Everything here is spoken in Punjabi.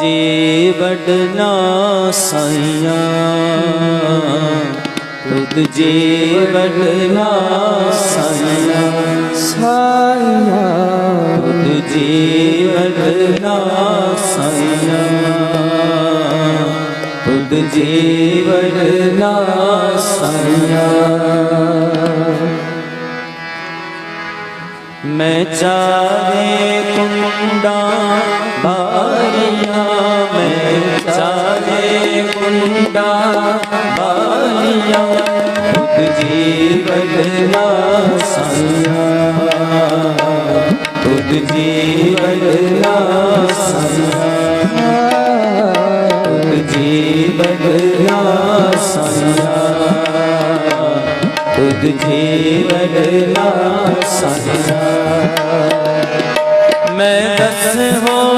ਜੀਵਨ ਸਾਈਆ। ਤੁਧ ਜੀਵਨ ਸਾਈਆ ਸਾਈਆਂ। ਤੁਧ ਜੀਵਨ ਸਾਈਆਂ। ਤੁਧ ਜੀਵਨ ਸਾਈਆ। ਮੈਂ ਚਾਰੇ ਕੁੰਡਾ ਬਾਰੀਆਂ ਮੈਂ ਚਾਰੇ ਕੁੰਡਾ ਬਾਰੀਆਂ ਤੁਧ ਜੀਵਨ ਨਾਸਾਇਆ ਤੁਧ ਜੀਵਨ ਨਾਸਾਇਆ ਤੁਧ ਜੀਵਨ ਨਾਸਾਇਆ ਤੁਧ ਜੀਵਨ ਨਾਸਾਇਆ ਮੈਂ ਦਸ ਹੋ